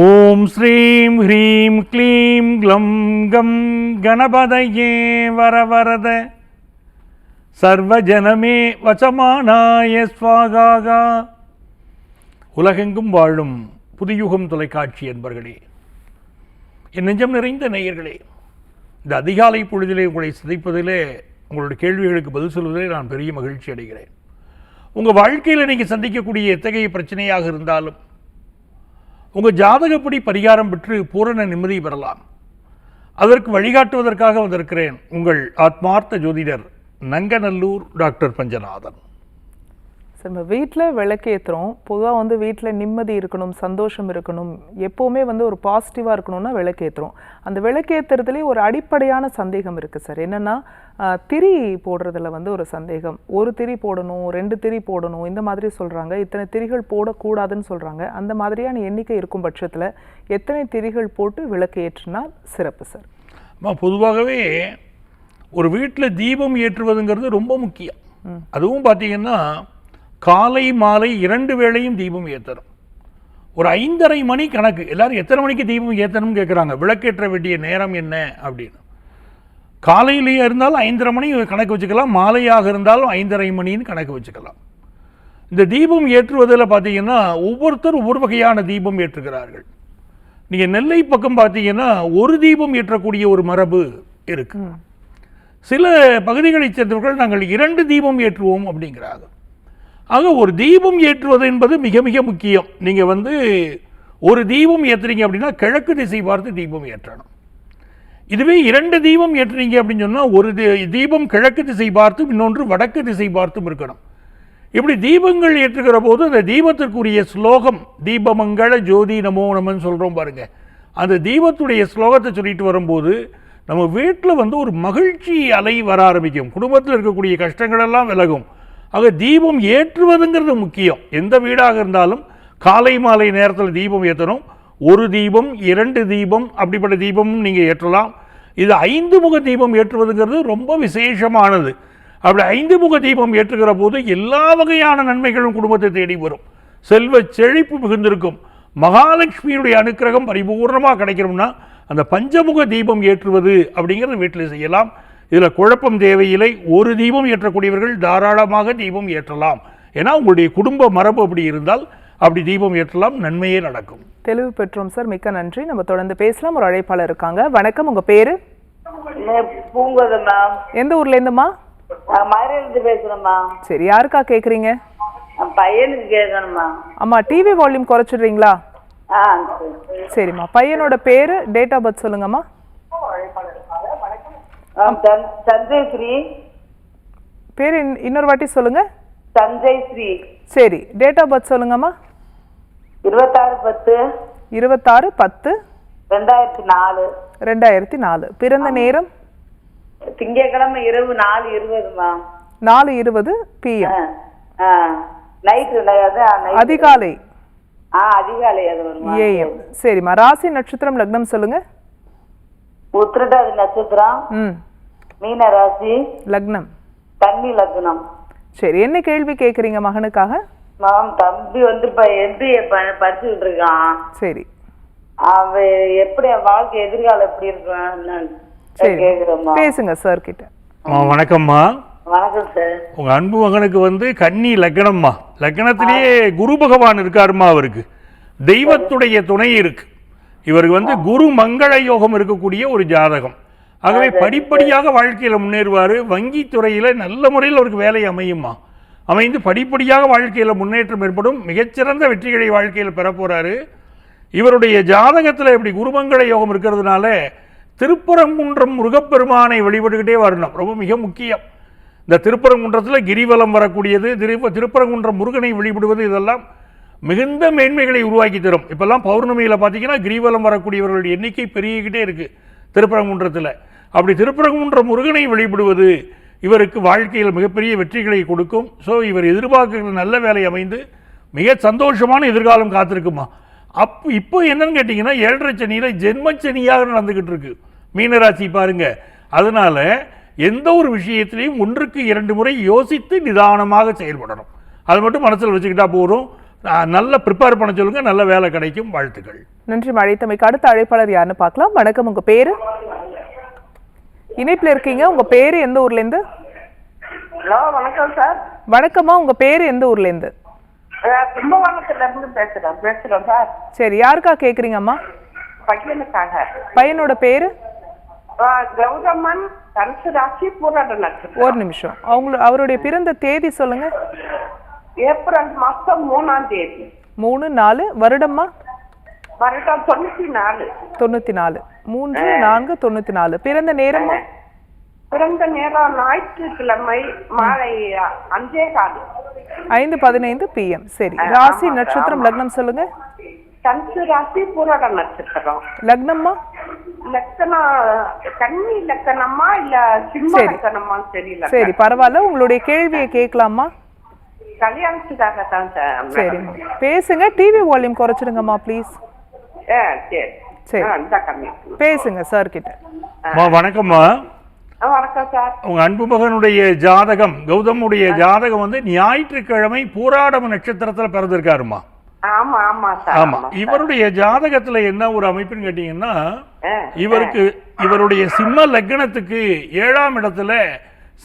ஓம் ஸ்ரீம் ஹ்ரீம் க்ளீம் க்ளம் கம் கணபதையே வரவரத. சர்வஜனமே வசமானாய ஸ்வாகாகா உலகெங்கும் வாழும் புதியுகம் தொலைக்காட்சி என்பர்களே என் நெஞ்சம் நிறைந்த நேயர்களே இந்த அதிகாலை பொழுதிலே உங்களை சிதைப்பதிலே உங்களுடைய கேள்விகளுக்கு பதில் சொல்வதிலே நான் பெரிய மகிழ்ச்சி அடைகிறேன். உங்கள் வாழ்க்கையில் நீங்கள் சந்திக்கக்கூடிய எத்தகைய பிரச்சனையாக இருந்தாலும் உங்கள் ஜாதகப்படி பரிகாரம் பெற்று பூரண நிம்மதி பெறலாம். அதற்கு வழிகாட்டுவதற்காக வந்திருக்கிறேன் உங்கள் ஆத்மார்த்த ஜோதிடர் நங்கநல்லூர் டாக்டர் பஞ்சநாதன். சார் நம்ம வீட்டில் விளக்கேற்றுறோம் பொதுவாக வந்து வீட்டில் நிம்மதி இருக்கணும் சந்தோஷம் இருக்கணும். எப்போவுமே வந்து ஒரு பாசிட்டிவாக இருக்கணும்னா விளக்கேற்றுறோம் அந்த விளக்கேற்றுறதுலேயே ஒரு அடிப்படையான சந்தேகம் இருக்குது சார். என்னென்னா திரி போடுறதுல வந்து ஒரு சந்தேகம். ஒரு திரி போடணும் ரெண்டு திரி போடணும் இந்த மாதிரி சொல்கிறாங்க இத்தனை திரிகள் போடக்கூடாதுன்னு சொல்கிறாங்க அந்த மாதிரியான எண்ணிக்கை இருக்கும் பட்சத்தில் எத்தனை திரிகள் போட்டு விளக்கு ஏற்றினால் சிறப்பு சார்? அம்மா பொதுவாகவே ஒரு வீட்டில் தீபம் ஏற்றுவதுங்கிறது ரொம்ப முக்கியம். அதுவும் பார்த்தீங்கன்னா காலை மாலை இரண்டு வேளையும் தீபம் ஏற்றணும் ஒரு ஐந்தரை மணி கணக்கு எல்லாரும் எத்தனை மணிக்கு தீபம் ஏற்றணும்னு கேட்குறாங்க விளக்கேற்ற வேண்டிய நேரம் என்ன? அப்படின்னு. காலையிலேயே இருந்தாலும் ஐந்தரை மணி கணக்கு வச்சுக்கலாம் மாலையாக இருந்தாலும் ஐந்தரை மணின்னு கணக்கு வச்சுக்கலாம். இந்த தீபம் ஏற்றுவதில் பார்த்தீங்கன்னா ஒவ்வொருத்தர் ஒவ்வொரு வகையான தீபம் ஏற்றுகிறார்கள். நீங்கள் நெல்லை பக்கம் பார்த்தீங்கன்னா ஒரு தீபம் ஏற்றக்கூடிய ஒரு மரபு இருக்கு. சில பகுதிகளைச் சேர்ந்தவர்கள் நாங்கள் இரண்டு தீபம் ஏற்றுவோம் அப்படிங்கிறாங்க. ஆக ஒரு தீபம் ஏற்றுவது என்பது மிக மிக முக்கியம். நீங்கள் வந்து ஒரு தீபம் ஏற்றுறீங்க அப்படின்னா கிழக்கு திசை பார்த்து தீபம் ஏற்றணும். இதுவே இரண்டு தீபம் ஏற்றுறீங்க அப்படின்னு சொன்னால் ஒரு தீபம் கிழக்கு திசை பார்த்தும் இன்னொன்று வடக்கு திசை பார்த்தும் இருக்கணும். இப்படி தீபங்கள் ஏற்றுகிற போது அந்த தீபத்திற்குரிய ஸ்லோகம் தீபமங்கள ஜோதி நமோ நமன்னு சொல்கிறோம் பாருங்கள் அந்த தீபத்துடைய ஸ்லோகத்தை சொல்லிட்டு வரும்போது நம்ம வீட்டில் வந்து ஒரு மகிழ்ச்சி அலை வர ஆரம்பிக்கும். குடும்பத்தில் இருக்கக்கூடிய கஷ்டங்களெல்லாம் விலகும். ஆக தீபம் ஏற்றுவதுங்கிறது முக்கியம். எந்த வீடாக இருந்தாலும் காலை மாலை நேரத்தில் தீபம் ஏற்றணும் ஒரு தீபம் இரண்டு தீபம் அப்படிப்பட்ட தீபமும் நீங்கள் ஏற்றலாம். இது ஐந்து முக தீபம் ஏற்றுவதுங்கிறது ரொம்ப விசேஷமானது. அப்படி ஐந்து முக தீபம் ஏற்றுகிற போது எல்லா வகையான நன்மைகளும் குடும்பத்தை தேடி வரும். செல்வ செழிப்பு மிகுந்திருக்கும். மகாலட்சுமியுடைய அனுக்கிரகம் பரிபூர்ணமாக கிடைக்கணும்னா அந்த பஞ்சமுக தீபம் ஏற்றுவது அப்படிங்கிறது வீட்டில் செய்யலாம். இதில் குழப்பம் தேவையில்லை. ஒரு தீபம் ஏற்றக்கூடியவர்கள் தாராளமாக தீபம் ஏற்றலாம். ஏன்னா உங்களுடைய குடும்ப மரபு அப்படி இருந்தால் அப்படி தீபம் ஏற்றலாம் நன்மையே நடக்கும். தெளிவு பெற்றோம் சார். மிக்க நன்றி. நம்ம தொடர்ந்து பேசலாம். ஒரு அழைப்பாளர் இருக்காங்க. வணக்கம். உங்கள் பேர்? பூங்கோதை மேம் எந்த ஊர்லேருந்துமா நான் மதுரையிலிருந்து பேசுறேம்மா. சரி யாருக்கா கேட்குறீங்க என் பையனுக்கு கேட்கணும்மா அம்மா டிவி வால்யூம் குறைச்சிடுறீங்களா? சரிம்மா. பையனோட பேரு டேட் ஆஃப் பர்த் சொல்லுங்கம்மா. சஞ்சய் ஸ்ரீ பேர் இன்- இன்னொரு வாட்டி சொல்லுங்க. சஞ்சய் ஸ்ரீ சரி டேட் ஆஃப் பர்த் சொல்லுங்கம்மா. இருபத்தாறு பத்து. இருபத்தாறு பத்து. ரெண்டாயிரத்தி நாலு. ரெண்டாயிரத்தி நாலு. பிறந்த நேரம்? திங்கட்கிழமை இரவு நாலு இருபதுமா நாலு இருபது பிஎம் நைட்டு நைட் அதிகாலை. ஆ அதிகாலை ஏஎம் சரிம்மா. ராசி நட்சத்திரம் லக்னம் சொல்லுங்க. உத்திரட்டாதி நட்சத்திரம். ம். மீன ராசி. லக்னம். கன்னி லக்னம். சரி என்ன கேள்வி கேட்குறீங்க மகனுக்காக? மேம் தம்பி வந்து இப்ப எம்பிஏ படிச்சுக்கிட்டு இருக்கான். சரி. அவன் எப்படி வாழ்க்கை எதிர்காலம் எப்படி இருக்கும் சரி. கேக்குறேம்மா. பேசுங்க சார் கிட்ட. வணக்கம்மா. வணக்கம் சார் உங்க அன்பு மகனுக்கு வந்து கன்னி லக்னம்மா. லக்னத்திலேயே குரு பகவான் இருக்காருமா அவருக்கு. தெய்வத்துடைய துணை இருக்கு. இவருக்கு வந்து குரு மங்கள யோகம் இருக்கக்கூடிய ஒரு ஜாதகம். ஆகவே படிப்படியாக வாழ்க்கையில முன்னேறுவாரு. வங்கி துறையில நல்ல முறையில் அவருக்கு வேலை அமையுமா அமைந்து படிப்படியாக வாழ்க்கையில் முன்னேற்றம் ஏற்படும். மிகச்சிறந்த வெற்றிகளை வாழ்க்கையில் பெறப்போகிறாரு இவருடைய ஜாதகத்தில் இப்படி குருமங்கள யோகம் இருக்கிறதுனால திருப்பரங்குன்றம் முருகப்பெருமானை வழிபட்டுக்கிட்டே வரணும். ரொம்ப மிக முக்கியம். இந்த திருப்பரங்குன்றத்தில் கிரிவலம் வரக்கூடியது திரு திருப்பரங்குன்றம் முருகனை வழிபடுவது இதெல்லாம் மிகுந்த மேன்மைகளை உருவாக்கி தரும். இப்பெல்லாம் பௌர்ணமியில் பார்த்தீங்கன்னா கிரிவலம் வரக்கூடியவர்களுடைய எண்ணிக்கை பெருகிக்கிட்டே இருக்குது திருப்பரங்குன்றத்தில். அப்படி திருப்பரங்குன்ற முருகனை வழிபடுவது இவருக்கு வாழ்க்கையில் மிகப்பெரிய வெற்றிகளை கொடுக்கும். ஸோ இவர் எதிர்பார்க்குற நல்ல வேலை அமைந்து மிக சந்தோஷமான எதிர்காலம் காத்திருக்குமா? அப் இப்போ என்னன்னு கேட்டிங்கன்னா ஏழரை சனியில் ஜென்மச்சனியாக நடந்துக்கிட்டு இருக்கு. மீனராசி பாருங்க. அதனால் எந்த ஒரு விஷயத்திலையும் ஒன்றுக்கு இரண்டு முறை யோசித்து நிதானமாக செயல்படணும். அது மட்டும் மனசில் வச்சுக்கிட்டா போதும். நல்ல ப்ரிப்பேர் பண்ண சொல்லுங்க. நல்ல வேலை கிடைக்கும். வாழ்த்துக்கள். நன்றி அழைத்தமைக்கு அடுத்த அழைப்பாளர் யாருன்னு பார்க்கலாம். வணக்கம். உங்கள் பேர்? இணைப்புல இருக்கீங்க. உங்க பேரு எந்த ஊர்ல இருந்து ஹலோ வணக்கம் சார். வணக்கம்மா. உங்க பேரு எந்த ஊர்ல இருந்து அஹ் கும்பகோணத்துல இருந்து பேசுறேன் பேசுறோம் சார். சரி யாருக்கா கேக்குறீங்கம்மா? பையனுக்காக. பையனோட பேரு? கௌதமன் தனுசு ராசி பூராட நட்சத்திரம். ஒரு நிமிஷம். அவங்க அவருடைய பிறந்த தேதி சொல்லுங்க. ஏப்ரல் மாசம் மூணாம் தேதி. மூணு நாலு வருடம்மா? வருடம் தொண்ணூத்தி நாலு தொண்ணூத்தி நாலு மூன்று நான்கு தொண்ணூத்தி நாலு பிறந்த நேரமா பிறந்த நேரம் ஞாயிற்றுக்கிழமை மாலை அஞ்சே கால். ஐந்து பதினைந்து பிஎம் சரி. ராசி நட்சத்திரம் லக்னம் சொல்லுங்க. தனுசு ராசி பூராட நட்சத்திரம். லக்னம்மா? லக்கணம் லக்கணமா இல்ல சிம்ம சரி. லக்கணமான்னு தெரியல. சரி பரவாயில்ல. உங்களுடைய கேள்வியை கேட்கலாமா? கல்யாணத்துக்காக தான் சார். சரிம்மா பேசுங்க டிவி வால்யூம் குறைச்சிடுங்கம்மா ப்ளீஸ் சரி. பேசுங்க சார் கிட்ட. வணக்கம்மா. ஆ, வணக்கம் சார் உங்க அன்பு மகனுடைய ஜாதகம் கௌதமுடைய ஜாதகம் வந்து ஞாயிற்றுக்கிழமை பூராடம நட்சத்திரத்துல பிறந்திருக்காருமா? ஆமா. இவருடைய ஜாதகத்துல என்ன ஒரு அமைப்புன்னு கேட்டீங்கன்னா இவருக்கு இவருடைய சிம்ம லக்னத்துக்கு ஏழாம் இடத்துல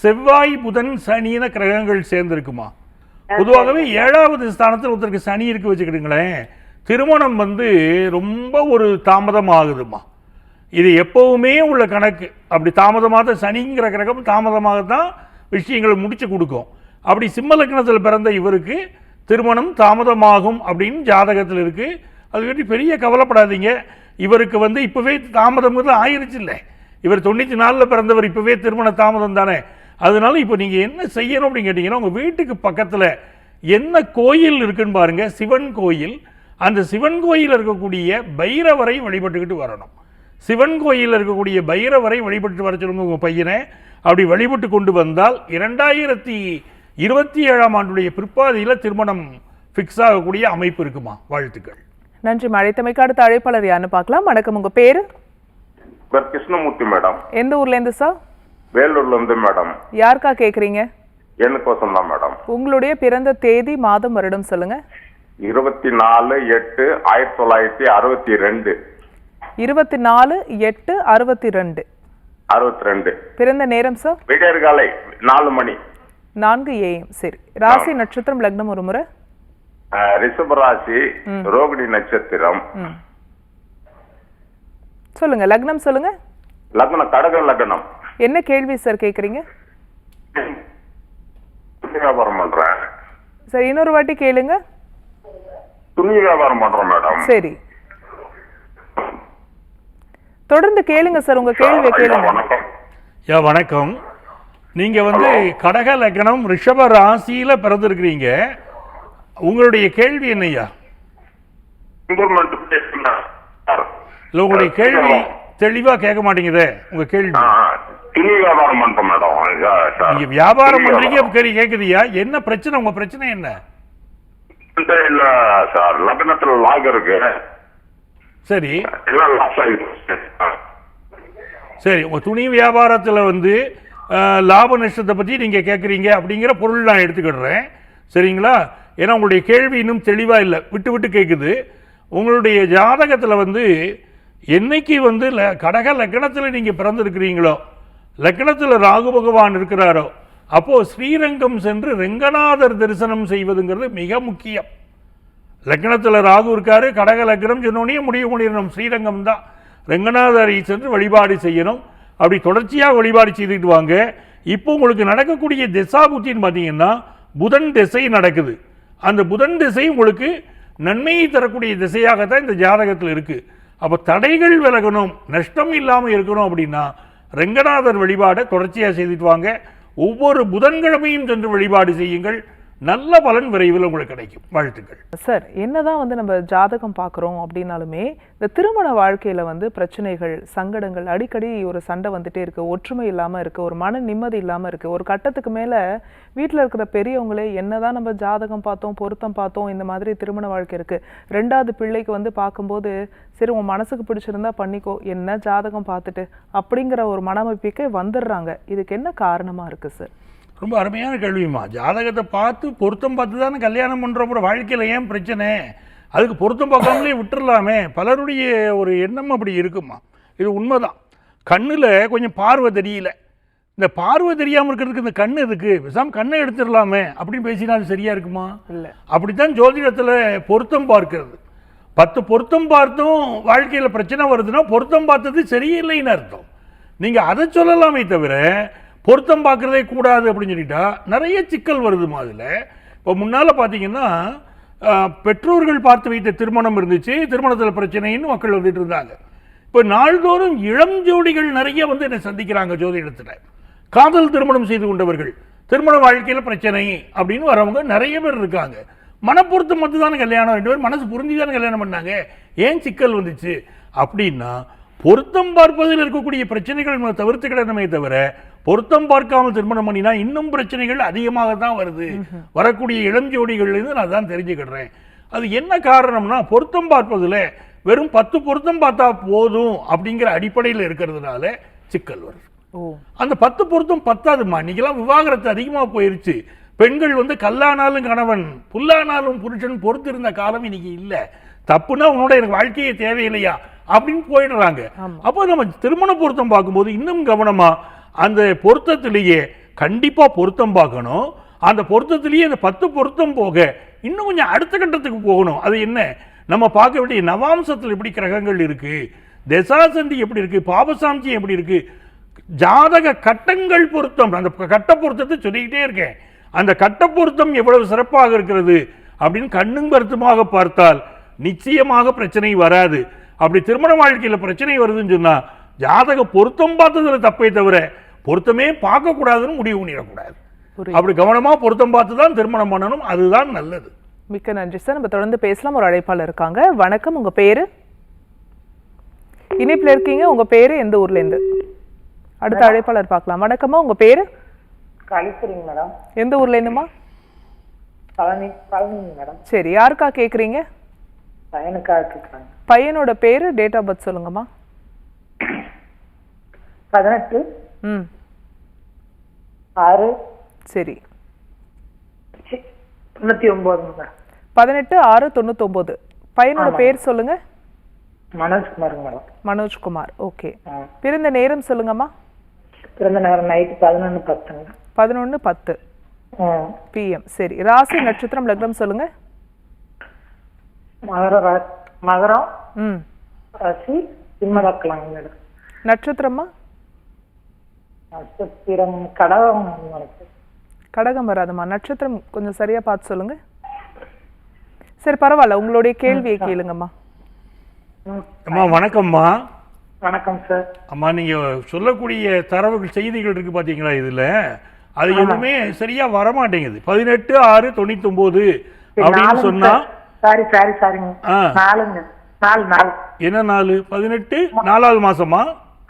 செவ்வாய் புதன் சனின கிரகங்கள் சேர்ந்திருக்குமா? பொதுவாகவே ஏழாவது ஸ்தானத்தில் ஒருத்தருக்கு சனி இருக்கு வச்சுக்கிடுங்களேன். திருமணம் வந்து ரொம்ப ஒரு தாமதம் ஆகுதுமா இது எப்பவுமே உள்ள கணக்கு. அப்படி தாமதமாக சனிங்கிற கிரகம் தாமதமாக தான் விஷயங்களை முடித்து கொடுக்கும். அப்படி சிம்ம லக்னத்தில் பிறந்த இவருக்கு திருமணம் தாமதமாகும் அப்படின்னு ஜாதகத்தில் இருக்குது அது பற்றி பெரிய கவலைப்படாதீங்க. இவருக்கு வந்து இப்போவே தாமதம் ஆயிருச்சு இல்லை இவர் தொண்ணூற்றி நாலில் பிறந்தவர் இப்போவே திருமண தாமதம் தானே. அதனால இப்போ நீங்கள் என்ன செய்யணும் அப்படின்னு கேட்டிங்கன்னா உங்கள் வீட்டுக்கு பக்கத்தில் என்ன கோயில் இருக்குன்னு பாருங்கள் சிவன் கோயில். அந்த சிவன் கோயில் இருக்கக்கூடிய பைரவரை வழிபட்டுக்கிட்டு வரணும். சிவன் கோயிலில் இருக்கக்கூடிய பைரவரை வழிபட்டு வர சொல்லுங்க உங்கள் பையனை. அப்படி வழிபட்டு கொண்டு வந்தால் இரண்டாயிரத்தி இருபத்தி ஏழாம் ஆண்டுடைய பிற்பாதியில் திருமணம் ஃபிக்ஸ் ஆகக்கூடிய அமைப்பு இருக்குமா? வாழ்த்துக்கள். நன்றி அழைத்தமைக்கு அடுத்த அழைப்பாளர் யாருன்னு பார்க்கலாம். வணக்கம். உங்க பேரு? கிருஷ்ணமூர்த்தி மேடம். எந்த ஊர்ல இருந்து சார்? வேலூர்ல இருந்து மேடம். யாருக்கா கேக்குறீங்க? எனக்கோசம் தான் மேடம். உங்களுடைய பிறந்த தேதி மாதம் வருடம் சொல்லுங்க. இருபத்தி நாலு எட்டு ஆயிரத்தி தொள்ளாயிரத்தி அறுபத்தி ரெண்டு. இருபத்தி நாலு எட்டு அறுபத்தி ரெண்டு. அறுபத்தி ரெண்டு. பிறந்த நேரம் சார் விடியற்காலை நாலு மணி. நான்கு ஏஎம் சரி. ராசி நட்சத்திரம் லக்னம் ஒரு முறை? ரிஷபராசி ரோகிணி நட்சத்திரம். சொல்லுங்க லக்னம் சொல்லுங்க. லக்னம் கடக லக்னம். என்ன கேள்வி சார் கேக்குறீங்க? வியாபாரம் பண்றேன். சரி இன்னொரு வாட்டி கேளுங்க. துணி வியாபாரம் பண்றோம் மேடம். சரி. தொடர்ந்து கேளுங்க சார் உங்க கேள்வியை ஐயா, கேளுங்க. வணக்கம். யா வணக்கம். நீங்கள் வந்து கடக லக்னம் ரிஷப ராசியில் பிறந்திருக்கிறீங்க. உங்களுடைய கேள்வி சார். இல்லை உங்களுடைய கேள்வி தெளிவாக கேட்க மாட்டேங்குதே உங்கள் கேள்வி. துணி வியாபாரம் பண்றோம் மேடம். ஐயா. நீங்க வியாபாரம் பண்றீங்க கேக்குதியா என்ன பிரச்சனை உங்க பிரச்சனை என்ன? இல்ல சார். லக்னத்துல லாக் இருக்கு. சரி. எல்லாம் லாஸ் ஆயிடுச்சு சரி உங்க துணி வியாபாரத்துல வந்து லாப நஷ்டத்தை பத்தி நீங்க கேக்குறீங்க அப்படிங்கிற பொருள் நான் எடுத்துக்கிடுறேன். சரிங்களா? ஏன்னா உங்களுடைய கேள்வி இன்னும் தெளிவா இல்லை. விட்டு விட்டு கேக்குது. உங்களுடைய ஜாதகத்துல வந்து என்னைக்கு வந்து கடக லக்னத்துல நீங்க பிறந்திருக்கிறீங்களோ லக்னத்துல ராகு பகவான் இருக்கிறாரோ அப்போது ஸ்ரீரங்கம் சென்று ரெங்கநாதர் தரிசனம் செய்வதுங்கிறது மிக முக்கியம். லக்னத்தில் ராகு இருக்காரு கடக லக்னம் சொன்னோடனே முடிவு பண்ணிடணும். ஸ்ரீரங்கம் தான். ரெங்கநாதரை சென்று வழிபாடு செய்யணும். அப்படி தொடர்ச்சியாக வழிபாடு செய்துட்டு வாங்க. இப்போ உங்களுக்கு நடக்கக்கூடிய திசாபுத்தின்னு பார்த்தீங்கன்னா புதன் திசை நடக்குது. அந்த புதன் திசை உங்களுக்கு நன்மையை தரக்கூடிய திசையாகத்தான் இந்த ஜாதகத்தில் இருக்குது அப்போ தடைகள் விலகணும் நஷ்டம் இல்லாமல் இருக்கணும் அப்படின்னா ரெங்கநாதர் வழிபாடை தொடர்ச்சியாக செய்துட்டு வாங்க. ஒவ்வொரு புதன்கிழமையும் சென்று வழிபாடு செய்யுங்கள். நல்ல பலன் விரைவில் உங்களுக்கு கிடைக்கும். வாழ்த்துக்கள். சார் என்னதான் வந்து நம்ம ஜாதகம் பார்க்குறோம் அப்படின்னாலுமே இந்த திருமண வாழ்க்கையில் வந்து பிரச்சனைகள் சங்கடங்கள் அடிக்கடி ஒரு சண்டை வந்துட்டே இருக்குது ஒற்றுமை இல்லாமல் இருக்குது ஒரு மன நிம்மதி இல்லாமல் இருக்குது ஒரு கட்டத்துக்கு மேலே வீட்டில் இருக்கிற பெரியவங்களே என்னதான் நம்ம ஜாதகம் பார்த்தோம் பொருத்தம் பார்த்தோம் இந்த மாதிரி திருமண வாழ்க்கை இருக்குது ரெண்டாவது பிள்ளைக்கு வந்து பார்க்கும்போது சரி உன் மனசுக்கு பிடிச்சிருந்தா பண்ணிக்கோ என்ன ஜாதகம் பார்த்துட்டு அப்படிங்கிற ஒரு மனமைப்பிக்கே வந்துடுறாங்க. இதுக்கு என்ன காரணமாக இருக்குது சார்? ரொம்ப அருமையான கேள்விம்மா. ஜாதகத்தை பார்த்து பொருத்தம் பார்த்து தானே கல்யாணம் பண்ணுறோம் வாழ்க்கையில் ஏன் பிரச்சனை? அதுக்கு பொருத்தம் பார்க்காமலே விட்டுறலாமே. பலருடைய ஒரு எண்ணம் அப்படி இருக்குமா இது உண்மைதான். கண்ணில் கொஞ்சம் பார்வை தெரியல. இந்த பார்வை தெரியாமல் இருக்கிறதுக்கு இந்த கண்ணு இருக்கு பேசாம கண்ணை எடுத்துடலாமே. அப்படின்னு பேசினா அது சரியா இருக்குமா? இல்ல. அப்படித்தான் ஜோதிடத்தில் பொருத்தம் பார்க்கிறது. பத்து பொருத்தம் பார்த்தும் வாழ்க்கையில் பிரச்சனை வருதுன்னா பொருத்தம் பார்த்தது சரியில்லைன்னு அர்த்தம். நீங்கள் அதை சொல்லலாமே தவிர பொருத்தம் பார்க்குறதே கூடாது அப்படின்னு சொல்லிட்டா நிறைய சிக்கல் வருதுமா அதில். இப்போ முன்னால் பார்த்தீங்கன்னா பெற்றோர்கள் பார்த்து வைத்த திருமணம் இருந்துச்சு திருமணத்தில் பிரச்சனைன்னு மக்கள் வந்துட்டு இருந்தாங்க. இப்போ நாள்தோறும் இளம் ஜோடிகள் நிறைய வந்து என்னை சந்திக்கிறாங்க ஜோதிடத்தில். காதல் திருமணம் செய்து கொண்டவர்கள் திருமண வாழ்க்கையில் பிரச்சனை அப்படின்னு வரவங்க நிறைய பேர் இருக்காங்க. மனப்பொருத்தம் மட்டும் தானே கல்யாணம் ரெண்டு பேரும் மனசு புரிஞ்சு தானே கல்யாணம் பண்ணாங்க. ஏன் சிக்கல் வந்துச்சு? அப்படின்னா பொருத்தம் பார்ப்பதில் இருக்கக்கூடிய பிரச்சனைகள் நம்ம தவிர்த்துக்கிடணுமே தவிர பொருத்தம் பார்க்காமல் திருமணம் பண்ணினா இன்னும் பிரச்சனைகள் அதிகமாக தான் வருது. வரக்கூடிய இளம் ஜோடிகள்லேருந்து நான் தான் தெரிஞ்சுக்கிடுறேன். அது என்ன காரணம்னா பொருத்தம் பார்ப்பதில் வெறும் பத்து பொருத்தம் பார்த்தா போதும் அப்படிங்கிற அடிப்படையில் இருக்கிறதுனால சிக்கல் வருது அந்த பத்து பொருத்தம் பத்தாதுமா இன்னைக்கெல்லாம் விவாகரத்து அதிகமாக போயிருச்சு. பெண்கள் வந்து கல்லானாலும் கணவன் புல்லானாலும் புருஷன் பொறுத்திருந்த காலம் இன்னைக்கு இல்லை. தப்புனா உன்னோட எனக்கு வாழ்க்கையே தேவையில்லையா? அப்படின்னு போயிடுறாங்க. அப்போ நம்ம திருமண பொருத்தம் பார்க்கும்போது இன்னும் கவனமா அந்த பொருத்தத்திலேயே கண்டிப்பா பொருத்தம் பார்க்கணும். அந்த பொருத்தத்திலேயே அந்த பத்து பொருத்தம் போக இன்னும் கொஞ்சம் அடுத்த கட்டத்துக்கு போகணும். அது என்ன? நம்ம பார்க்க வேண்டிய நவாம்சத்தில் எப்படி கிரகங்கள் இருக்கு? தசாசந்தி எப்படி இருக்கு? பாபசாந்தி எப்படி இருக்கு? ஜாதக கட்டங்கள் பொருத்தம். அந்த கட்ட பொருத்தத்தை சொல்லிக்கிட்டே இருக்கேன். அந்த கட்ட பொருத்தம் எவ்வளவு சிறப்பாக இருக்கிறது அப்படின்னு கண்ணும் கருத்துமாக பார்த்தால் நிச்சயமாக பிரச்சனை வராது. அப்படி திருமண வாழ்க்கையில் பிரச்சனை வருதுன்னு சொன்னா ஜாதக பொருத்தம் பார்த்ததுல தப்பே தவிர பொருத்தமே பார்க்கக்கூடாதுன்னு முடிவு பண்ணிடக்கூடாது. அப்படி கவனமா பொருத்தம் பார்த்து தான் திருமணம் பண்ணணும் அதுதான் நல்லது. மிக்க நன்றி சார். நம்ம தொடர்ந்து பேசலாம். ஒரு அழைப்பாளர் இருக்காங்க. வணக்கம். உங்க பேரு? இணைப்புல இருக்கீங்க. உங்க பேரு எந்த ஊர்ல இருந்து? அடுத்த அழைப்பாளர் பார்க்கலாம். வணக்கம்மா. உங்க பேரு? கழிப்புறீங்க மேடம். எந்த ஊர்ல இருந்துமா பழனி பழனிங்க மேடம். சரி. யாருக்கா கேக்குறீங்க? பையனுக்காக கேட்குறாங்க. பையனோட பேரு டேட் ஆஃப் பர்த் சொல்லுங்கம்மா. பதினெட்டு. ம். ஆறு. சரி. ஒன்பதுங்க மேடம் பதினெட்டு ஆறு தொண்ணூத்தொம்போது. பையனோட பேர் சொல்லுங்க. மனோஜ்குமாருங்க மேடம். மனோஜ்குமார் ஓகே. பிறந்த நேரம் சொல்லுங்கம்மா. பிறந்த நேரம் நைட்டு பதினொன்று பத்துங்க. பதினொன்று பத்து. பிஎம் சரி. ராசி நட்சத்திரம் லக்னம் சொல்லுங்க. மகர மகரம் ராசி சிம்மதாக்கலாங்க மேடம் நட்சத்திரமா? நட்சத்திரம் கடகம் கடகம் வராதுமா நட்சத்திரம் கொஞ்சம் சரியா பார்த்து சொல்லுங்க. சரி பரவாயில்ல. உங்களுடைய கேள்வியை கேளுங்கம்மா. அம்மா வணக்கம்மா. வணக்கம் சார். அம்மா நீங்க சொல்லக்கூடிய தரவுகள் செய்திகள் இருக்கு பாத்தீங்களா இதுல? அது எதுவுமே சரியா வரமாட்டேங்குது. பதினெட்டு ஆறு தொண்ணூத்தி ஒன்பது அப்படின்னு சொன்னா சாரி சாரி சாரிங்க. நாலுங்க. நாலு நாலு. என்ன நாலு? பதினெட்டு நாலாவது மாசமா?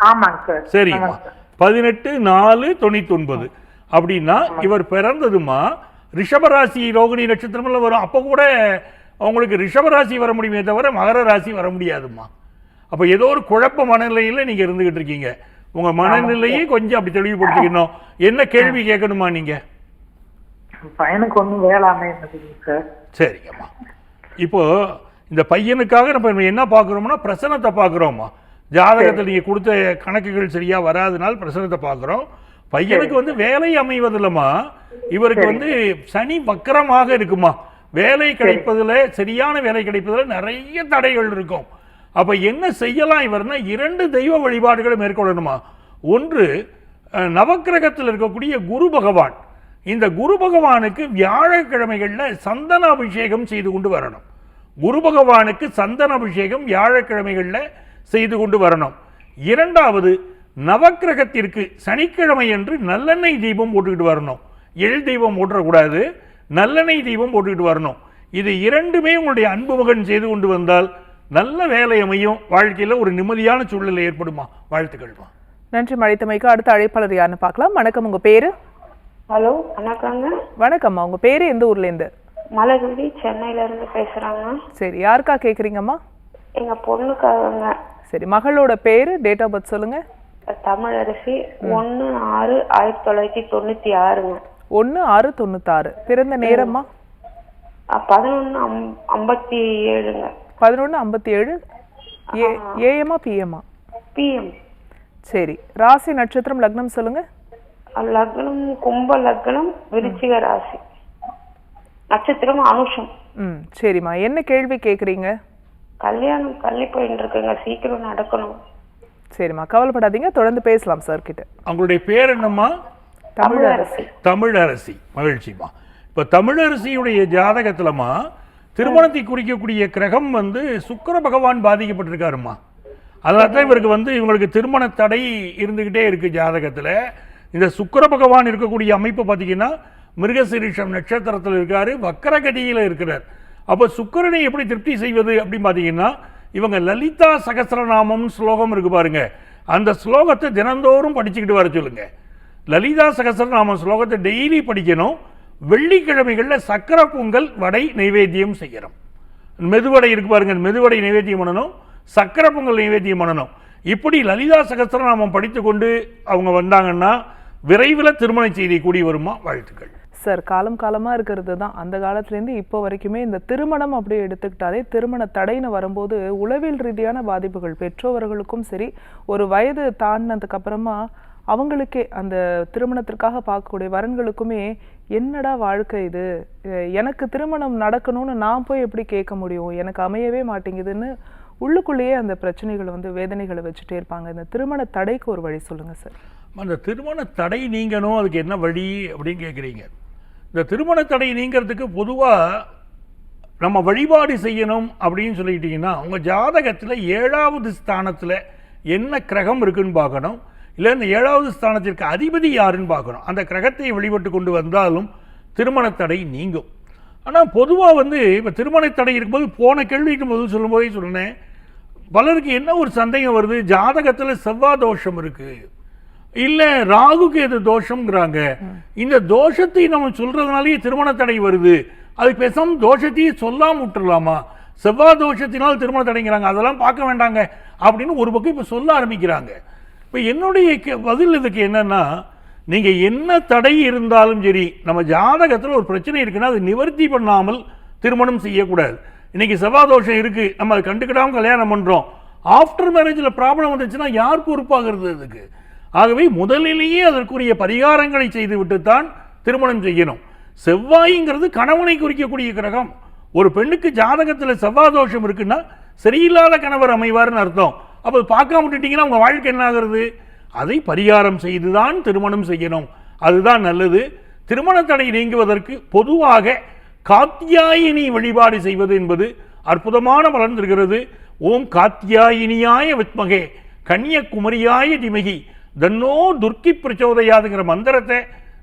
ஆமாங்க சார். சரிம்மா. பதினெட்டு நாலு தொண்ணூத்தி ஒன்பது அப்படின்னா இவர் பிறந்ததுமா? ரிஷபராசி ரோகிணி நட்சத்திரம்ல வரும். அப்போ கூட அவங்களுக்கு ரிஷபராசி வர முடியுமே தவிர மகர ராசி வர முடியாதும்மா. அப்போ ஏதோ ஒரு குழப்ப மனநிலையில நீங்க இருந்துகிட்டு இருக்கீங்க. உங்க மனநிலையை கொஞ்சம் அப்படி தெளிவுபடுத்திக்கணும். என்ன கேள்வி கேட்கணுமா நீங்க? பையனுக்கு ஒன்றும் சார். சரிங்கம்மா. இப்போ இந்த பையனுக்காக நம்ம என்ன பார்க்குறோம்னா பிரசனத்தை பார்க்குறோம்மா ஜாதகத்தில் நீங்கள் கொடுத்த கணக்குகள் சரியா வராதனால பிரசனத்தை பார்க்குறோம். பையனுக்கு வந்து வேலை அமைவதில்லம்மா. இவருக்கு வந்து சனி வக்கரமாக இருக்குமா? வேலை கிடைப்பதுல சரியான வேலை கிடைப்பதுல நிறைய தடைகள் இருக்கும். அப்ப என்ன செய்யலாம் இவர்னா இரண்டு தெய்வ வழிபாடுகளை மேற்கொள்ளணுமா? ஒன்று நவக்கிரகத்தில் இருக்கக்கூடிய குரு பகவான். இந்த குரு பகவானுக்கு வியாழக்கிழமைகள்ல சந்தன அபிஷேகம் செய்து கொண்டு வரணும். குரு பகவானுக்கு சந்தன அபிஷேகம் வியாழக்கிழமைகள்ல செய்து கொண்டு வரணும். இரண்டாவது நவக்கிரகத்திற்கு சனிக்கிழமை என்று நல்லெண்ணெய் தீபம் போட்டுக்கிட்டு வரணும். எள் தீபம் போட்டுறக்கூடாது நல்லெண்ணெய் தீபம் போட்டுக்கிட்டு வரணும். இது இரண்டுமே உங்களுடைய அன்பு மகன் செய்து கொண்டு வந்தால் நல்ல வேலை அமையும். வாழ்க்கையில் ஒரு நிம்மதியான சூழ்நிலை ஏற்படுமா? வாழ்த்துக்கள்மா நன்றி மழைத்தமைக்கு அடுத்த அழைப்பாளர் யாருன்னு பார்க்கலாம். வணக்கம் உங்க பேரு? ஹலோ வணக்கங்க. வணக்கம்மா உங்க பேரு எந்த ஊர்ல இருந்து? மலர்விழி சென்னையில இருந்து பேசுறாங்க. சரி யாருக்கா கேக்குறீங்கம்மா? எங்க பொண்ணுக்காகங்க சரி மகளோட பேரு டேட் ஆஃப் பர்த் சொல்லுங்க. தமிழரசி ஒன்னு ஆறு ஆயிரத்தி தொள்ளாயிரத்தி தொண்ணூத்தி ஆறுங்க. ஒன்று ஆறு தொண்ணூத்தாறு. பிறந்த நேரம்மா? பதினொன்னு ஐம்பத்தி ஏழுங்க. பதினொன்று ஐம்பத்தி ஏழு ஏ ஏஎம்மா பிஎம்மா பிஎம் சரி ராசி நட்சத்திரம் லக்னம் சொல்லுங்க. லக்னம் கும்ப லக்னம் விருச்சிக ராசி. நட்சத்திரம் அனுஷம். ம் சரிம்மா. என்ன கேள்வி கேட்குறீங்க கல்யாணம் தள்ளி போயிட்டு இருக்குங்க சீக்கிரம் நடக்கணும். சரிம்மா. கவலைப்படாதீங்க. தொடர்ந்து பேசலாம் சார் கிட்ட. அவங்களுடைய பேர் என்னம்மா? தமிழரசி. தமிழரசி. மகிழ்ச்சிமா இப்போ தமிழரசியுடைய ஜாதகத்துலமா திருமணத்தை குறிக்கக்கூடிய கிரகம் வந்து சுக்கிர பகவான் பாதிக்கப்பட்டிருக்காருமா அதனால தான் இவருக்கு வந்து இவங்களுக்கு திருமண தடை இருந்துக்கிட்டே இருக்கு ஜாதகத்தில். இந்த சுக்கிர பகவான் இருக்கக்கூடிய அமைப்பு பார்த்தீங்கன்னா மிருகசிரீஷம் நட்சத்திரத்தில் இருக்கார் வக்கரகதியில் இருக்கிறார். அப்போ சுக்கரனை எப்படி திருப்தி செய்வது அப்படின்னு பார்த்தீங்கன்னா இவங்க லலிதா சகஸ்ரநாமம் ஸ்லோகம் இருக்கு பாருங்க. அந்த ஸ்லோகத்தை தினந்தோறும் படிச்சுக்கிட்டு வர சொல்லுங்க. லலிதா சகஸ்ரநாம ஸ்லோகத்தை டெய்லி படிக்கணும். வெள்ளிக்கிழமைகளில் சக்கர பொங்கல் வடை நைவேத்தியம் செய்யணும். மெதுவடை இருக்கு பாருங்க மெதுவடை நைவேத்தியம் பண்ணணும் சக்கர பொங்கல் நைவேத்தியம் பண்ணணும். இப்படி லலிதா சகஸ்ரநாமம் படித்து கொண்டு அவங்க வந்தாங்கன்னா விரைவில் திருமண செய்தி கூடி வருமா? வாழ்த்துக்கள். சார் காலம் காலமாக இருக்கிறது தான். அந்த காலத்துலேருந்து இப்போ வரைக்குமே இந்த திருமணம் அப்படி எடுத்துக்கிட்டாலே திருமண தடைன்னு வரும்போது உளவியல் ரீதியான பாதிப்புகள் பெற்றோர்களுக்கும் சரி ஒரு வயது தாண்டினதுக்கப்புறமா அவங்களுக்கே அந்த திருமணத்திற்காக பார்க்கக்கூடிய வரன்களுக்குமே என்னடா வாழ்க்கை இது? எனக்கு திருமணம் நடக்கணும்னு நான் போய் எப்படி கேட்க முடியும்? எனக்கு அமையவே மாட்டேங்குதுன்னு உள்ளுக்குள்ளேயே அந்த பிரச்சனைகளை வந்து வேதனைகளை வச்சுட்டே இருப்பாங்க. இந்த திருமண தடைக்கு ஒரு வழி சொல்லுங்கள் சார். அந்த திருமண தடை நீங்கணும் அதுக்கு என்ன வழி அப்படின்னு கேட்குறீங்க. இந்த திருமண தடை நீங்கிறதுக்கு பொதுவாக நம்ம வழிபாடு செய்யணும் அப்படின்னு சொல்லிக்கிட்டிங்கன்னா உங்கள் ஜாதகத்தில் ஏழாவது ஸ்தானத்தில் என்ன கிரகம் இருக்குன்னு பார்க்கணும். இல்லை இந்த ஏழாவது ஸ்தானத்திற்கு அதிபதி யாருன்னு பார்க்கணும். அந்த கிரகத்தை வழிபட்டு கொண்டு வந்தாலும் திருமண தடை நீங்கும். ஆனால் பொதுவாக வந்து இப்போ திருமண தடை இருக்கும்போது போன கேள்விக்கு முதல் சொல்லும்போதே சொன்னேன் பலருக்கு என்ன ஒரு சந்தேகம் வருது? ஜாதகத்தில் செவ்வாய் தோஷம் இருக்குது இல்லை ராகுக்கு எது தோஷம்ங்கிறாங்க. இந்த தோஷத்தை நம்ம சொல்றதுனாலேயே திருமண தடை வருது. அது பேசாம தோஷத்தையே சொல்லாம விட்டுடலாமா செவ்வாய் தோஷத்தினால் திருமண தடைங்கிறாங்க அதெல்லாம் பார்க்க வேண்டாங்க. அப்படின்னு ஒரு பக்கம் இப்போ சொல்ல ஆரம்பிக்கிறாங்க. இப்போ என்னுடைய பதில் இதுக்கு என்னன்னா நீங்கள் என்ன தடை இருந்தாலும் சரி நம்ம ஜாதகத்தில் ஒரு பிரச்சனை இருக்குன்னா அது நிவர்த்தி பண்ணாமல் திருமணம் செய்யக்கூடாது. இன்னைக்கு செவ்வாய் தோஷம் இருக்குது நம்ம அதை கண்டுக்கிடாமல் கல்யாணம் பண்ணுறோம் ஆஃப்டர் மேரேஜில் ப்ராப்ளம் வந்துச்சுன்னா யார் பொறுப்பாகிறது அதுக்கு? ஆகவே முதலிலேயே அதற்குரிய பரிகாரங்களை செய்துவிட்டு தான் திருமணம் செய்யணும். செவ்வாய்ங்கிறது கணவனை குறிக்கக்கூடிய கிரகம். ஒரு பெண்ணுக்கு ஜாதகத்தில் செவ்வாய் தோஷம் இருக்குன்னா சரியில்லாத கணவர் அமைவார்னு அர்த்தம். அப்போ பார்க்காம விட்டுட்டீங்கன்னா உங்கள் வாழ்க்கை என்ன ஆகுறது? அதை பரிகாரம் செய்துதான் திருமணம் செய்யணும். அதுதான் நல்லது. திருமண தடை நீங்குவதற்கு பொதுவாக காத்தியாயினி வழிபாடு செய்வது என்பது அற்புதமான பலன் தருகிறது. ஓம் காத்தியாயினியாய வித்மகே கன்னியகுமரியாய திமகி. தன்னோ துர்க்கி பிரச்சோதயாதுங்கிற மந்திரத்தை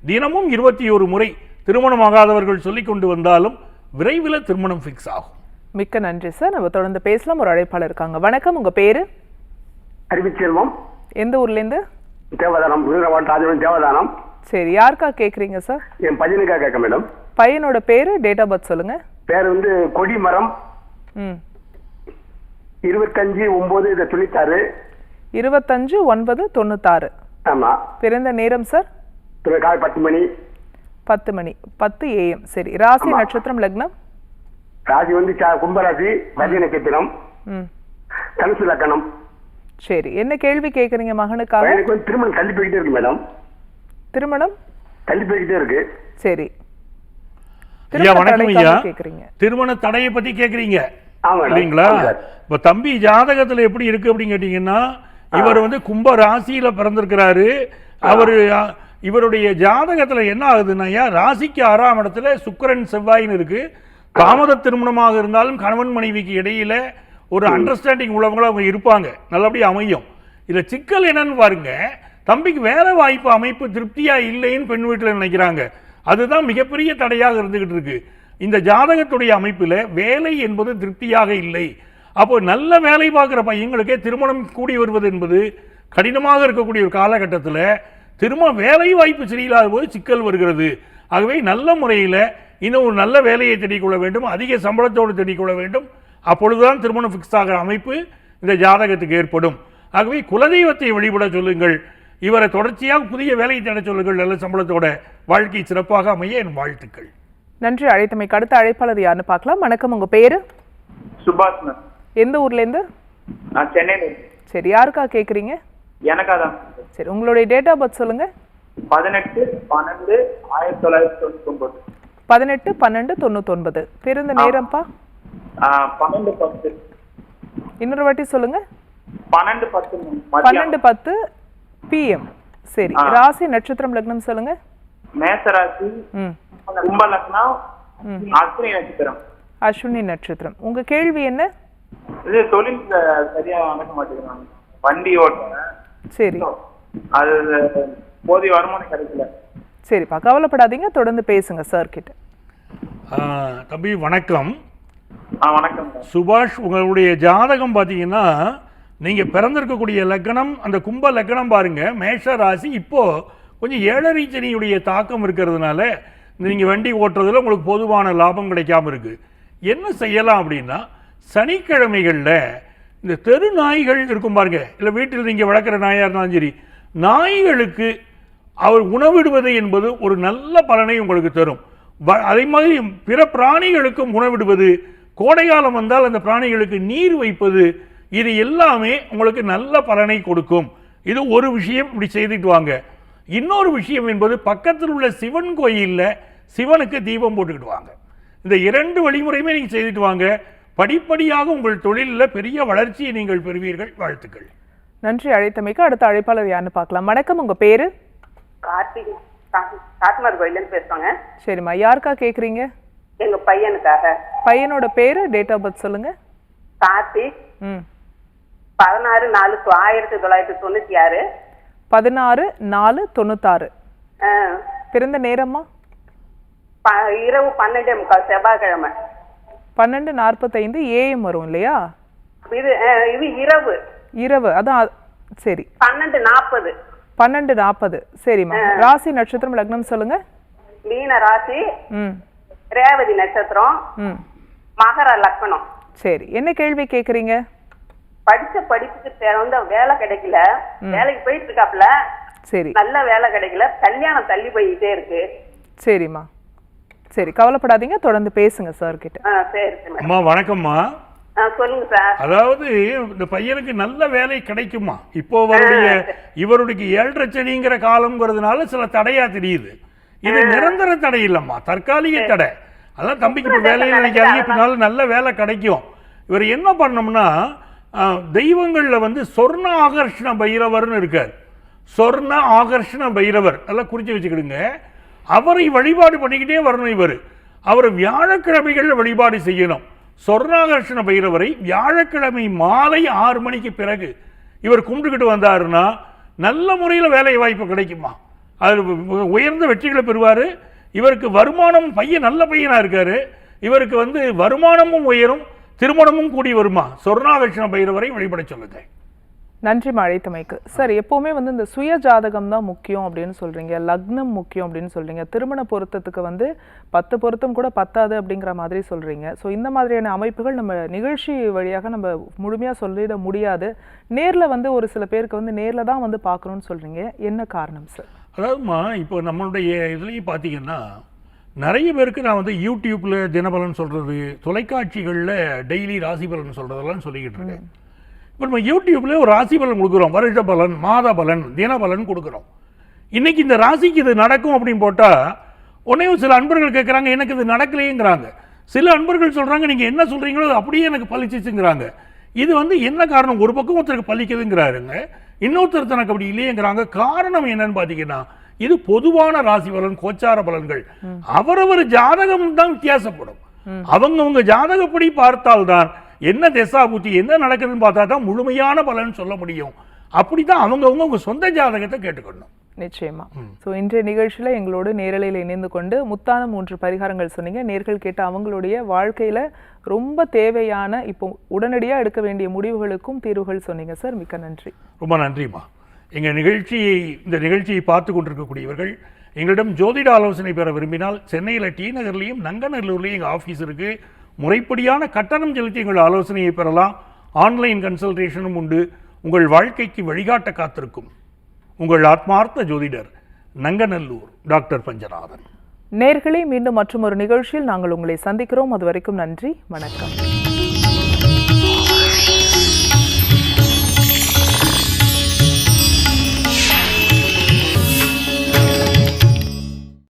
தினமும் இருபத்தி ஒரு முறை திருமணமாகாதவர்கள் சொல்லிக் கொண்டு வந்தாலும் விரைவில் திருமணம் ஃபிக்ஸ் ஆகும். மிக்க நன்றி சார் நம்ம தொடர்ந்து பேசலாம். ஒரு அழைப்பாளர் இருக்காங்க. வணக்கம். உங்க பேரு? அறிவிச்செல்வம் எந்த ஊர்லேருந்து? தேவதானம் ராஜவன் தேவதானம். சரி யாருக்கா கேட்குறீங்க சார் என் பையனுக்காக கேட்க மேடம் பையனோட பேரு டேட் ஆஃப் பர்த் சொல்லுங்க. பேர் வந்து கொடிமரம். ம். இருபத்தஞ்சு ஒன்பது இதை தொண்ணூத்தாறு இருபத்தஞ்சு ஒன்பது தொண்ணூத்தாறு. ஆமா. பிறந்த நேரம் சார்? காலை பத்து மணி. பத்து மணி. பத்து ஏஎம் சரி. ராசி. நட்சத்திரம் லக்னம்? ராசி வந்து கும்பராசி மதிய நட்சத்திரம். ம். தனுசு லக்கணம். சரி. என்ன கேள்வி கேட்குறீங்க மகனுக்காக? எனக்கு வந்து திருமணம் தள்ளி போய்கிட்டே இருக்கு மேடம். திருமணம்? தள்ளி போய்கிட்டே இருக்கு. சரி. ஐயா திருமண வணக்கம் ஐயா. திருமண தடையை பத்தி கேக்குறீங்க. இல்லைங்களா. இப்ப தம்பி ஜாதகத்துல எப்படி இருக்கு அப்படின்னு கேட்டீங்கன்னா இவர் வந்து கும்ப ராசியில பிறந்திருக்கிறாரு. அவரு இவருடைய ஜாதகத்துல என்ன ஆகுதுன்னா ராசிக்கு ஆறாம் இடத்துல சுக்கிரன் செவ்வாயின்னு இருக்கு. தாமத திருமணமாக இருந்தாலும் கணவன் மனைவிக்கு இடையில ஒரு அண்டர்ஸ்டாண்டிங் உள்ளவங்களா அவங்க இருப்பாங்க. நல்லபடியா அமையும். இதுல சிக்கல் என்னன்னு பாருங்க. தம்பிக்கு வேலை வாய்ப்பு அமைப்பு திருப்தியா இல்லைன்னு பெண் வீட்டுல நினைக்கிறாங்க. அதுதான் மிகப்பெரிய தடையாக இருந்துகிட்டு இருக்கு. இந்த ஜாதகத்துடைய அமைப்பில் வேலை என்பது திருப்தியாக இல்லை. அப்போ நல்ல வேலை பார்க்குற பையங்களுக்கே திருமணம் கூடி வருவது என்பது கடினமாக இருக்கக்கூடிய ஒரு காலகட்டத்தில் திரும்ப வேலை வாய்ப்பு சரியில்லாத போது சிக்கல் வருகிறது. ஆகவே நல்ல முறையில் இன்னும் ஒரு நல்ல வேலையை தேடிக்கொள்ள வேண்டும். அதிக சம்பளத்தோடு தேடிக்கொள்ள வேண்டும். அப்பொழுதுதான் திருமணம் ஃபிக்ஸ் ஆகிற அமைப்பு இந்த ஜாதகத்துக்கு ஏற்படும். ஆகவே குலதெய்வத்தை வழிபட சொல்லுங்கள். இவரை தொடர்ச்சியாக புதிய வேலையை தேட சொல்லுங்கள். நல்ல சம்பளத்தோட வாழ்க்கை சிறப்பாக அமைய என் வாழ்த்துக்கள். நன்றி. அழைத்தமைக்கு அடுத்த அழைப்பாளர் யாருன்னு பார்க்கலாம். வணக்கம். உங்க பேரு? சுபாஷ் எந்த ஊர்ல இருந்து? நான் சென்னையில். சரி யாருக்கா கேக்குறீங்க? எனக்கா தான் சரி உங்களுடைய டேட் ஆஃப் பர்த் சொல்லுங்க. பதினெட்டு பன்னெண்டு ஆயிரத்தி தொள்ளாயிரத்தி தொண்ணூத்தி ஒன்பது பதினெட்டு பன்னெண்டு தொண்ணூத்தொன்பது. பிறந்த நேரம்ப்பா? பன்னெண்டு பத்து. இன்னொரு வாட்டி சொல்லுங்க. பன்னெண்டு பத்து பன்னெண்டு பத்து பிஎம் சரி. ராசி நட்சத்திரம் லக்னம் சொல்லுங்க. மேசராசி கும்ப லக்னம் அஸ்வினி நட்சத்திரம். அஸ்வினி நட்சத்திரம். உங்க கேள்வி என்ன? இது தொழில் சரியா நடக்க மாட்டேங்கிறாங்க. வண்டி ஓட்டுறேன். சரி. அது போதிய வருமானம் கிடைக்கல. சரிப்பா கவலைப்படாதீங்க. தொடர்ந்து பேசுங்க சார் கிட்ட. ஆ, தம்பி வணக்கம். ஆ வணக்கம் சுபாஷ் உங்களுடைய ஜாதகம் பார்த்தீங்கன்னா நீங்கள் பிறந்திருக்கக்கூடிய லக்னம் அந்த கும்ப லக்னம் பாருங்க. மேஷ ராசி இப்போ கொஞ்சம் ஏழரை சனியுடைய தாக்கம் இருக்கிறதுனால நீங்கள் வண்டி ஓட்டுறதுல உங்களுக்கு பொதுவான லாபம் கிடைக்காம இருக்கு. என்ன செய்யலாம் அப்படின்னா சனிக்கிழமைகளில் இந்த தெரு நாய்கள் இருக்கும் பாருங்க. இல்லை வீட்டில் நீங்கள் வளர்க்குற நாயாக இருந்தாலும் சரி நாய்களுக்கு அவர் உணவிடுவது என்பது ஒரு நல்ல பலனை உங்களுக்கு தரும். வ- அதே மாதிரி பிற பிராணிகளுக்கும் உணவிடுவது கோடைக்காலம் வந்தால் அந்த பிராணிகளுக்கு நீர் வைப்பது இது எல்லாமே உங்களுக்கு நல்ல பலனை கொடுக்கும். இது ஒரு விஷயம் இப்படி செய்துட்டு வாங்க. இன்னொரு விஷயம் என்பது பக்கத்தில் உள்ள சிவன் கோயிலில் சிவனுக்கு தீபம் போட்டுக்கிட்டு வாங்க. இந்த இரண்டு வழிமுறையுமே நீங்கள் செய்துட்டு வாங்க. படிப்படியாக உங்கள் தொழிலில் பெரிய வளர்ச்சியை நீங்கள் பெறுவீர்கள். வாழ்த்துக்கள். நன்றி அழைத்தமைக்கு அடுத்த அழைப்பாளர் யாருன்னு பார்க்கலாம். வணக்கம் உங்க பேரு? கார்த்திக் காட்டுமார் கோயிலேருந்து பேசுவாங்க சரிம்மா யாருக்கா கேக்குறீங்க? எங்க பையனுக்காக. பையனோட பேரு டேட் ஆஃப் பர்த் சொல்லுங்க. கார்த்திக். ம். பதினாறு நாலு ஆயிரத்தி தொள்ளாயிரத்தி தொண்ணூத்தி ஆறு பதினாறு நாலு தொண்ணூத்தாறு. பிறந்த நேரம்மா? ப- இரவு பன்னெண்டே முக்கால் செவ்வாய்க்கிழமை. பன்னெண்டு நாற்பத்தைந்து ஏஎம் வரும் இல்லையா? இது இது இரவு. இரவு. அதான் சரி. பன்னெண்டு நாற்பது. பன்னெண்டு நாற்பது. சரிம்மா ராசி நட்சத்திரம் லக்னம் சொல்லுங்க. மீன ராசி. ம். ரேவதி நட்சத்திரம். ம். மகர லக்னம். சரி. என்ன கேள்வி கேக்குறீங்க? படிச்ச படிப்புக்கு தகுந்த வேலை கிடைக்கல. வேலைக்கு போயிட்டு இருக்காப்ல. சரி. நல்ல வேலை கிடைக்கல. கல்யாணம் தள்ளி போயிட்டே இருக்கு. சரிம்மா சரி கவலைப்படாதீங்க தொடர்ந்து பேசுங்க சார் கிட்ட. அம்மா வணக்கம்மா. சொல்லுங்க சார் அதாவது இந்த பையனுக்கு நல்ல வேலை கிடைக்குமா? இப்போ அவருடைய இவருடைய ஏழரை சனிங்கிற காலம்ங்கிறதுனால சில தடையா தெரியுது. இது நிரந்தர தடை இல்லம்மா. தற்காலிக தடை. அதான் தம்பிக்கு இப்போ வேலையை நினைக்காதீங்க. பின்னால நல்ல வேலை கிடைக்கும். இவர் என்ன பண்ணோம்னா தெய்வங்கள்ல வந்து சொர்ண ஆகர்ஷண பைரவர்னு இருக்கார். சொர்ண ஆகர்ஷண பைரவர். நல்லா குறிச்சு வச்சுக்கிடுங்க. அவரை வழிபாடு பண்ணிக்கிட்டே வரணும் இவர். அவர் வியாழக்கிழமைகளில் வழிபாடு செய்யணும். சொர்ணாகர்ஷண பைரவரை வியாழக்கிழமை மாலை ஆறு மணிக்கு பிறகு இவர் கும்பிட்டுக்கிட்டு வந்தாருன்னா நல்ல முறையில் வேலை வாய்ப்பு கிடைக்குமா? அது உயர்ந்த வெற்றிகளை பெறுவார். இவருக்கு வருமானம் பையன் நல்ல பையனாக இருக்கார். இவருக்கு வந்து வருமானமும் உயரும் திருமணமும் கூடி வருமா? சொர்ணாகர்ஷண பைரவரை வழிபட சொல்லுங்கள். நன்றி அழைத்தமைக்கு சார் எப்பவுமே வந்து இந்த சுய ஜாதகம் தான் முக்கியம் அப்படின்னு சொல்றீங்க. லக்னம் முக்கியம் அப்படின்னு சொல்றீங்க. திருமண பொருத்தத்துக்கு வந்து பத்து பொருத்தம் கூட பத்தாது அப்படிங்கிற மாதிரி சொல்றீங்க. ஸோ இந்த மாதிரியான அமைப்புகள் நம்ம நிகழ்ச்சி வழியாக நம்ம முழுமையா சொல்லிட முடியாது. நேர்ல வந்து ஒரு சில பேருக்கு வந்து நேர்ல தான் வந்து பார்க்கணும்னு சொல்றீங்க. என்ன காரணம் சார்? அதாவதுமா இப்போ நம்மளுடைய இதுலேயும் பார்த்தீங்கன்னா நிறைய பேருக்கு நான் வந்து யூடியூப்பில் தினபலன் சொல்கிறது தொலைக்காட்சிகளில் டெய்லி ராசி பலன் சொல்கிறதெல்லாம் சொல்லிக்கிட்டு இருக்கேன். இப்போ நம்ம யூடியூப்ல ஒரு ராசி பலன் கொடுக்குறோம். வருஷ பலன் மாத பலன் தினபலன் கொடுக்குறோம். இன்னைக்கு இந்த ராசிக்கு இது நடக்கும் அப்படின்னு போட்டால் ஒரு சில அன்பர்கள் கேட்குறாங்க எனக்கு இது நடக்கலையேங்கிறாங்க. சில அன்பர்கள் சொல்கிறாங்க நீங்கள் என்ன சொல்கிறீங்களோ அது அப்படியே எனக்கு பலிச்சிச்சுங்கிறாங்க இது வந்து என்ன காரணம்? ஒரு பக்கம் ஒருத்தருக்கு பலிக்குதுங்கிறாருங்க இன்னொருத்தர் தனக்கு அப்படி இல்லையேங்கிறாங்க. காரணம் என்னன்னு பார்த்தீங்கன்னா இது பொதுவான ராசி பலன் கோச்சார பலன்கள். அவரவர் ஜாதகம் தான் வித்தியாசப்படும். அவங்கவங்க ஜாதகப்படி பார்த்தால்தான் என்ன திசா புத்தி என்ன நடக்குதுன்னு பார்த்தா தான் முழுமையான பலன் சொல்ல முடியும். அப்படிதான் அவங்கவங்க உங்க சொந்த ஜாதகத்தை கேட்டுக்கணும். நிச்சயமா. ஸோ இன்றைய நிகழ்ச்சியில் எங்களோடு நேரலையில் இணைந்து கொண்டு முத்தான மூன்று பரிகாரங்கள் சொன்னீங்க. நேர்கள் கேட்ட அவங்களுடைய வாழ்க்கையில ரொம்ப தேவையான இப்போ உடனடியாக எடுக்க வேண்டிய முடிவுகளுக்கும் தீர்வுகள் சொன்னீங்க சார். மிக்க நன்றி. ரொம்ப நன்றிம்மா. எங்கள் நிகழ்ச்சியை இந்த நிகழ்ச்சியை பார்த்து கொண்டிருக்கக்கூடியவர்கள் எங்களிடம் ஜோதிட ஆலோசனை பெற விரும்பினால் சென்னையில் டி நகர்லேயும் நங்கநல்லூர்லேயும் எங்கள் ஆஃபீஸ் இருக்குது முறைப்படியான கட்டணம் செலுத்தி எங்கள் ஆலோசனையை பெறலாம். ஆன்லைன் கன்சல்டேஷனும் உண்டு. உங்கள் வாழ்க்கைக்கு வழிகாட்ட காத்திருக்கும். உங்கள் ஆத்மார்த்த ஜோதிடர் நங்கநல்லூர் டாக்டர் பஞ்சநாதன். நேர்களே மீண்டும் மற்றும் ஒரு நிகழ்ச்சியில் நாங்கள் உங்களை சந்திக்கிறோம். அது வரைக்கும் நன்றி வணக்கம்.